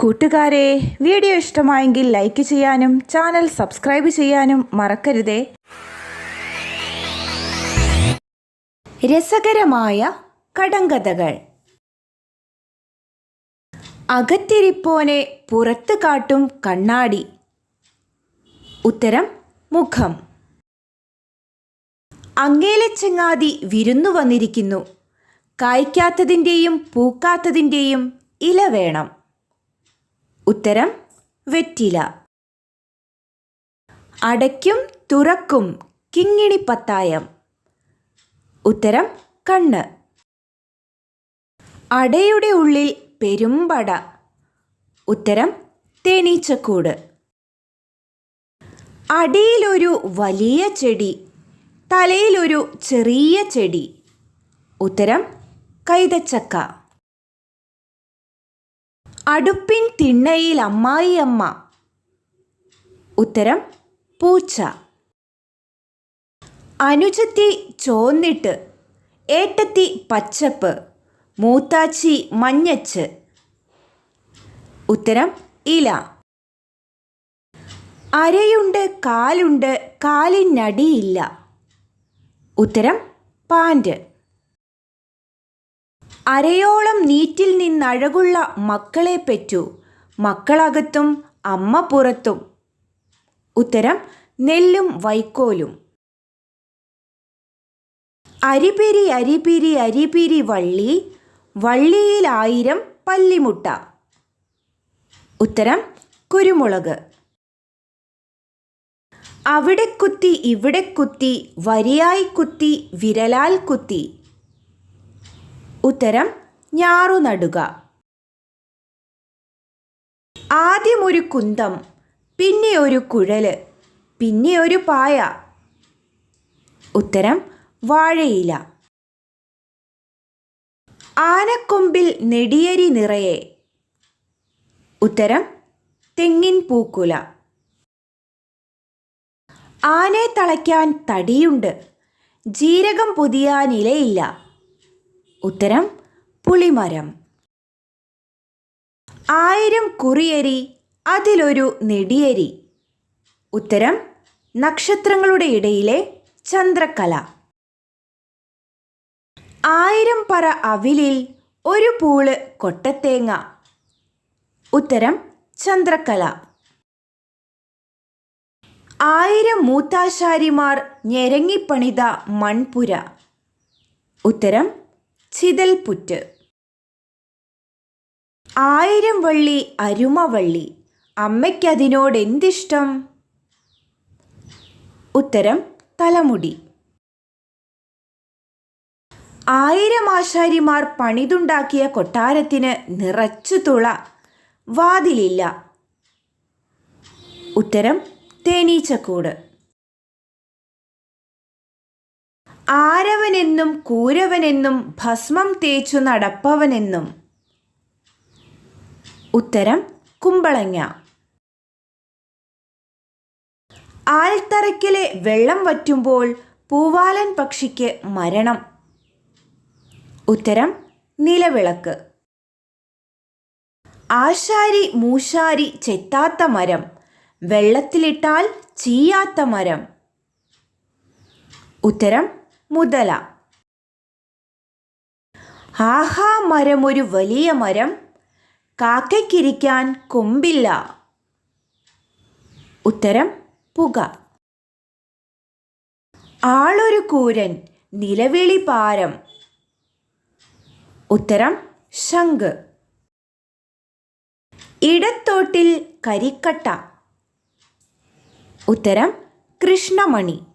കൂട്ടുകാരെ വീഡിയോ ഇഷ്ടമായെങ്കിൽ ലൈക്ക് ചെയ്യാനും ചാനൽ സബ്സ്ക്രൈബ് ചെയ്യാനും മറക്കരുതേ. രസകരമായ കടങ്കഥകൾ. അകത്തിരിപ്പോനെ പുറത്ത് കാട്ടും കണ്ണാടി. ഉത്തരം മുഖം. അങ്ങേലെ ചങ്ങാതി വിരുന്നു വന്നിരിക്കുന്നു. കായ്ക്കാത്തതിന്റെയും പൂക്കാത്തതിന്റെയും ഇല വേണം. ഉത്തരം വെറ്റില. അടയ്ക്കും തുറക്കും കിങ്ങിണി പത്തായം ഉത്തരം കണ്ണ്. അടയുടെ ഉള്ളിൽ പെരുമ്പട. ഉത്തരം തേനീച്ചക്കൂട്. അടിയിലൊരു വലിയ ചെടി തലയിലൊരു ചെറിയ ചെടി. ഉത്തരം കൈതച്ചക്ക. അടുപ്പിൻ തിണ്ണയിൽ അമ്മായി അമ്മ ഉത്തരം പൂച്ച. അനുജത്തി ചോന്നിട്ട് ഏട്ടത്തി പച്ചപ്പ് മൂത്താച്ചി മഞ്ഞച്ച്. ഉത്തരം ഇല. അരയുണ്ട് കാലുണ്ട് കാലിനടിയില്ല. ഉത്തരം പാന്റ്. അരയോളം നീറ്റിൽ നിന്നഴകുള്ള മക്കളെ പെറ്റു. മക്കളകത്തും അമ്മ പുറത്തും. ഉത്തരം നെല്ലും വൈക്കോലും. അരിപിരി അരിപിരി അരിപിരി വള്ളി വള്ളിയിൽ ആയിരം പല്ലിമുട്ട. ഉത്തരം കുരുമുളക്. അവിടെ കുത്തി ഇവിടെ കുത്തി വരിയായി കുത്തി വിരലാൽ കുത്തി. ഉത്തരം ഞാറു നടുക. ആദ്യം ഒരു കുന്തം പിന്നെ ഒരു കുഴൽ പിന്നെ ഒരു പായ. ഉത്തരം വാഴയില. ആനക്കൊമ്പിൽ നെടിയരി നിറയെ. ഉത്തരം തെങ്ങിൻ പൂക്കുല. ആനെ തളയ്ക്കാൻ തടിയുണ്ട് ജീരകം പുതിയാൻ ഇലയില്ല ഉത്തരം പുളിമരം. ആയിരം കുറിയരി അതിലൊരു നെടിയരി. ഉത്തരം നക്ഷത്രങ്ങളുടെ ഇടയിലെ ചന്ദ്രകല ആയിരം പറ അവിലിൽ ഒരു പൂൾ കൊട്ടത്തേങ്ങ. ഉത്തരം ചന്ദ്രക്കല. ആയിരം മൂത്താശാരിമാർ ഞെരങ്ങിപ്പണിത മൺപുര. ഉത്തരം ചിതൽപുറ്റ്. ആയിരം വള്ളി അരുമവള്ളി അമ്മയ്ക്കതിനോടെന്തിഷ്ടം? ഉത്തരം തലമുടി. ആയിരം ആശാരിമാർ പണിതുണ്ടാക്കിയ കൊട്ടാരത്തിന് നിറച്ചു തുള. വാതിലില്ല. ഉത്തരം തേനീച്ചക്കൂട്. ആരവനെന്നും കൂരവനെന്നും ഭസ്മം തേച്ചു നടപ്പവനെന്നും. ഉത്തരം കുമ്പളങ്ങ. ആൽത്തറയ്ക്കലെ വെള്ളം വറ്റുമ്പോൾ പൂവാലൻ പക്ഷിക്ക് മരണം. ഉത്തരം നിലവിളക്ക്. ആശാരി മൂശാരി ചെത്താത്ത മരം. വെള്ളത്തിലിട്ടാൽ ചീയാത്ത മരം. ഉത്തരം മുതല. ആഹാ മരം ഒരു വലിയ മരം. കാക്കയ്ക്കിരിക്കാൻ കൊമ്പില്ല. ഉത്തരം പുക. ആളൊരു കൂരൻ നിലവിളി പാരം. ഉത്തരം ശംഖ്. ഇടത്തോട്ടിൽ കരിക്കട്ട. ഉത്തരം കൃഷ്ണമണി.